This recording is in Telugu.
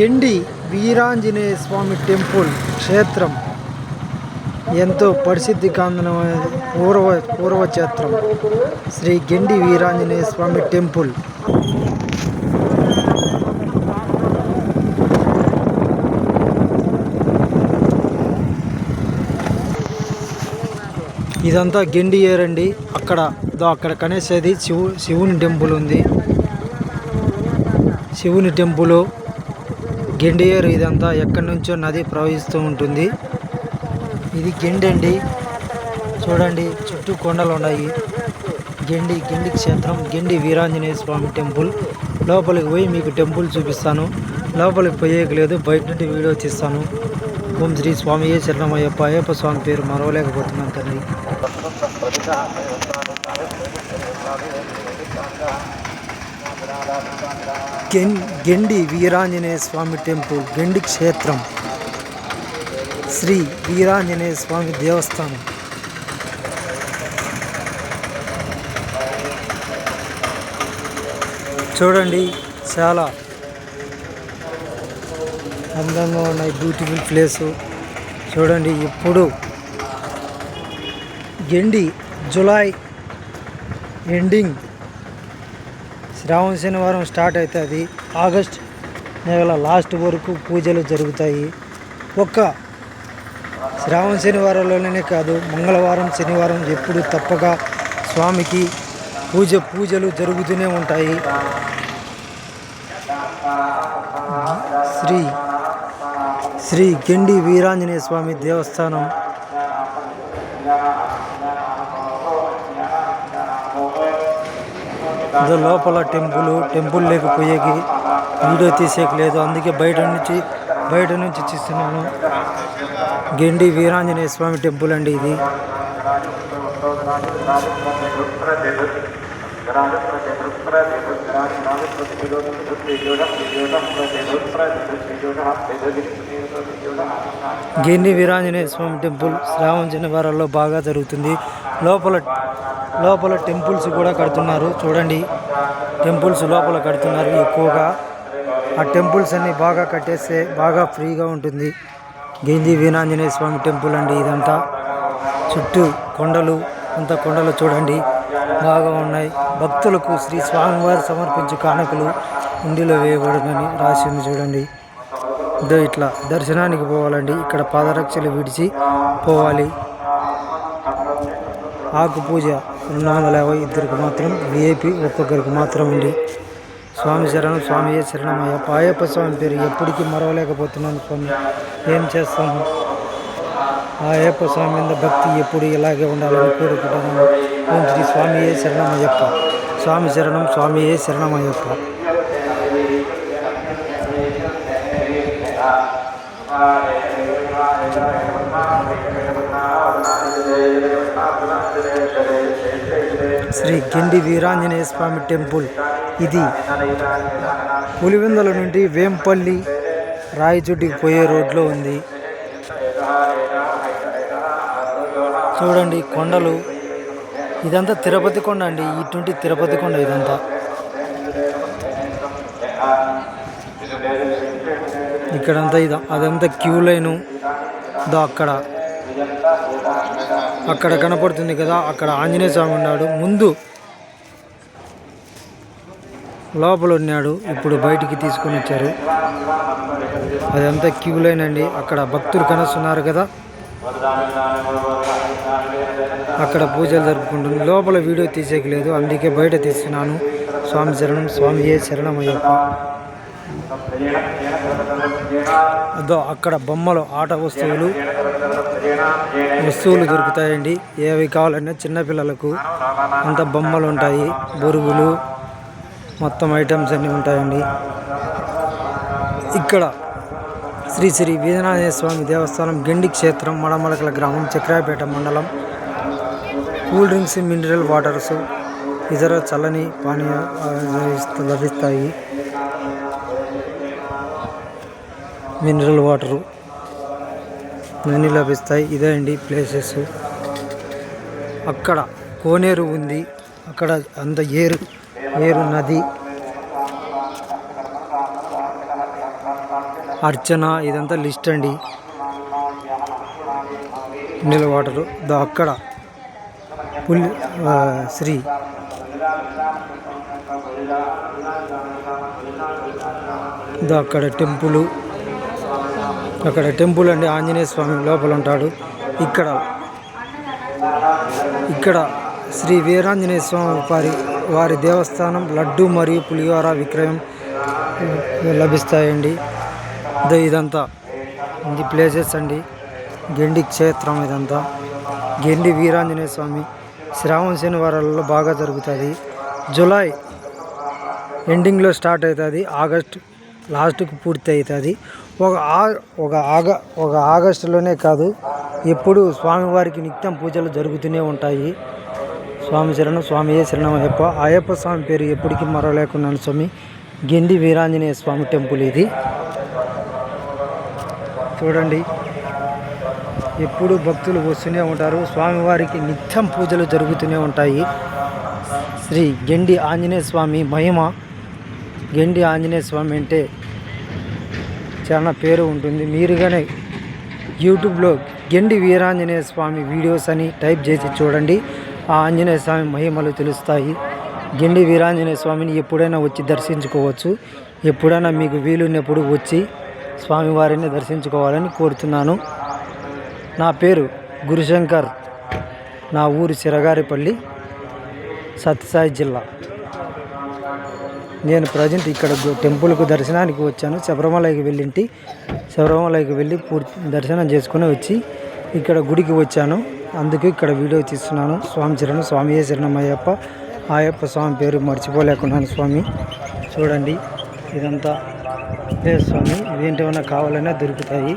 గెండి వీరాంజనేయ స్వామి టెంపుల్ క్షేత్రం. ఎంతో ప్రసిద్ధి కాందనమైన పూర్వ పూర్వక్షేత్రం శ్రీ గెండి వీరాంజనేయ స్వామి టెంపుల్. ఇదంతా గెండి ఏరండి. అక్కడ అక్కడ కనేసేది శివు శివుని టెంపుల్ ఉంది. శివుని టెంపుల్ గెండి ఇదంతా ఎక్కడి నుంచో నది ప్రవహిస్తూ ఉంటుంది. ఇది గెండండి చూడండి చుట్టూ కొండలు ఉన్నాయి. గెండి గెండి క్షేత్రం గెండి వీరాంజనేయ స్వామి టెంపుల్. లోపలికి పోయి మీకు టెంపుల్ చూపిస్తాను. లోపలికి పోయేకి లేదు బయట నుండి వీడియో తీస్తాను. ఓం శ్రీ స్వామి శరణమయ్యప్ప అయ్యప్ప స్వామి పేరు మరవలేకపోతున్నాను తండ్రి గెండి వీరాంజనేయ స్వామి టెంపుల్ గెండి క్షేత్రం. శ్రీ వీరాంజనేయ స్వామి దేవస్థానం. చూడండి చాలా అందంగా ఉన్నాయి బ్యూటిఫుల్ ప్లేసు. చూడండి ఇప్పుడు గెండి జులై ఎండింగ్ శ్రావణ శనివారం స్టార్ట్ అవుతుంది. ఆగస్ట్ నెల లాస్ట్ వరకు పూజలు జరుగుతాయి. ఒక్క శ్రావణ శనివారంలోనే కాదు మంగళవారం శనివారం ఎప్పుడు తప్పక స్వామికి పూజ పూజలు జరుగుతూనే ఉంటాయి. శ్రీ శ్రీ గెండి వీరాంజనేయ స్వామి దేవస్థానం. ఇది లోపల టెంపుల్ టెంపుల్ లేకపోయేకి వీడియో తీసేకి లేదు. అందుకే బయట నుంచి బయట నుంచి చూస్తున్నాను. గెండి వీరాంజనేయ స్వామి టెంపుల్ అండి ఇది. గెండి వీరాంజనేయ స్వామి టెంపుల్ శ్రావణ శనివారాల్లో బాగా జరుగుతుంది. లోపల లోపల టెంపుల్స్ కూడా కడుతున్నారు. చూడండి టెంపుల్స్ లోపల కడుతున్నారు ఎక్కువగా. ఆ టెంపుల్స్ అన్ని బాగా కట్టేస్తే బాగా ఫ్రీగా ఉంటుంది. గెంది వీరాంజనేయ స్వామి టెంపుల్ అండి ఇదంతా. చుట్టూ కొండలు అంత కొండలు చూడండి. బాగా ఉన్నాయి. భక్తులకు శ్రీ స్వామివారు సమర్పించే కానుకలు ఉండిలో వేయబడుదని రాసింది చూడండి. ఇదో ఇట్లా దర్శనానికి పోవాలండి. ఇక్కడ పాదరక్షలు విడిచి పోవాలి. ఆకు పూజ రెండు వందల యాభై ఇద్దరికి మాత్రం విఐపి ఒక్కొక్కరికి మాత్రం ఉంది. స్వామి శరణం స్వామి శరణమయ్య పాయప్ప స్వామి పేరు ఎప్పటికీ మరవలేకపోతున్నాను స్వామి. ఏం చేస్తాను ఆ అయ్యప్ప స్వామి మీద భక్తి ఎప్పుడు ఇలాగే ఉండాలని కోరుకుంటున్నాను. ఓం శ్రీ స్వామి శరణం అయ్యప్ప. స్వామి శరణం స్వామి శరణమయ్యప్ప శ్రీ గిండి వీరాంజనేయ స్వామి టెంపుల్. ఇది పులివెందుల నుండి వేంపల్లి రాయచోటికి పోయే రోడ్లో ఉంది. చూడండి కొండలు. ఇదంతా తిరుపతి కొండ అండి. ఇటువంటి తిరుపతి కొండ ఇదంతా. ఇక్కడంతా ఇది అదంతా క్యూ లైను దో అక్కడ. అక్కడ కనపడుతుంది కదా అక్కడ ఆంజనేయ స్వామి ఉన్నాడు. ముందు లోపల ఉన్నాడు. ఇప్పుడు బయటికి తీసుకొని వచ్చారు. అదంతా క్యూ లైన్ అండి. అక్కడ భక్తులు కనస్తున్నారు కదా. అక్కడ పూజలు జరుపుకుంటుంది. లోపల వీడియో తీసేయలేదు అందుకే బయట తీస్తున్నాను. స్వామి శరణం స్వామి ఏ శరణం అయ్యప్ప అదో అక్కడ బొమ్మలు ఆట వస్తువులు వస్తువులు దొరుకుతాయండి. ఏవి కావాలన్నా చిన్నపిల్లలకు అంత బొమ్మలు ఉంటాయి. బొరుగులు మొత్తం ఐటమ్స్ అన్నీ ఉంటాయండి. ఇక్కడ శ్రీ శ్రీ వీరనాథ స్వామి దేవస్థానం గెండి క్షేత్రం మడమలకల గ్రామం చక్రాపేట మండలం. కూల్ డ్రింక్స్ మినరల్ వాటర్స్ ఇతర చల్లని పానీయ లభిస్తాయి. మినరల్ వాటరు అన్నీ లభిస్తాయి ఇదే అండి ప్లేసెస్. అక్కడ కోనేరు ఉంది. అక్కడ అంత ఏరు ఏరు నది. అర్చన ఇదంతా లిస్ట్ అండి. Mineral water. అక్కడ పుల్ శ్రీ ఇదో అక్కడ టెంపులు. అక్కడ టెంపుల్ అండి ఆంజనేయ స్వామి లోపల ఉంటాడు. ఇక్కడ ఇక్కడ శ్రీ వీరాంజనేయ స్వామి వారి వారి దేవస్థానం లడ్డు మరియు పులిహోర విక్రయం లభిస్తాయండి. ఇదంతా. ఇది ప్లేసెస్ అండి. గెండి క్షేత్రం ఇదంతా. గెండి వీరాంజనేయ స్వామి శ్రావణ శనివారాలలో బాగా జరుగుతుంది. జూలై ఎండింగ్లో స్టార్ట్ అవుతుంది. ఆగస్ట్ లాస్ట్కు పూర్తి అవుతుంది ఒక ఆ ఒక ఆగ ఒక ఆగస్టులోనే కాదు ఎప్పుడు స్వామివారికి నిత్యం పూజలు జరుగుతూనే ఉంటాయి. స్వామి శరణం స్వామియే శరణం అయ్యప్ప. అయ్యప్ప స్వామి పేరు ఎప్పటికీ మరవలేకున్నాను స్వామి. గెండి వీరాంజనేయ స్వామి టెంపుల్ ఇది. చూడండి ఎప్పుడు భక్తులు వస్తూనే ఉంటారు. స్వామివారికి నిత్యం పూజలు జరుగుతూనే ఉంటాయి. శ్రీ గెండి ఆంజనేయ స్వామి మహిమ. గెండి ఆంజనేయ స్వామి అంటే చాలా పేరు ఉంటుంది. మీరుగానే యూట్యూబ్లో గెండి వీరాంజనేయ స్వామి వీడియోస్ అని టైప్ చేసి చూడండి. ఆ ఆంజనేయ స్వామి మహిమలు తెలుస్తాయి. గెండి వీరాంజనేయ స్వామిని ఎప్పుడైనా వచ్చి దర్శించుకోవచ్చు. ఎప్పుడైనా మీకు వీలున్నప్పుడు వచ్చి స్వామివారిని దర్శించుకోవాలని కోరుతున్నాను. నా పేరు గురుశంకర్. నా ఊరు సిరగారిపల్లి సత్యసాయి జిల్లా. నేను ప్రజెంట్ ఇక్కడ టెంపుల్కు దర్శనానికి వచ్చాను. శబరిమలకి వెళ్ళింటి. శబరిమలకి వెళ్ళి పూర్తి దర్శనం చేసుకుని వచ్చి ఇక్కడ గుడికి వచ్చాను. అందుకు ఇక్కడ వీడియో తీస్తున్నాను. స్వామి చరణం స్వామి ఏ అయ్యప్ప? స్వామి పేరు మర్చిపోలేకున్నాను స్వామి. చూడండి ఇదంతా. లేదు స్వామి? ఇదేంటివన్నా కావాలన్నా దొరుకుతాయి.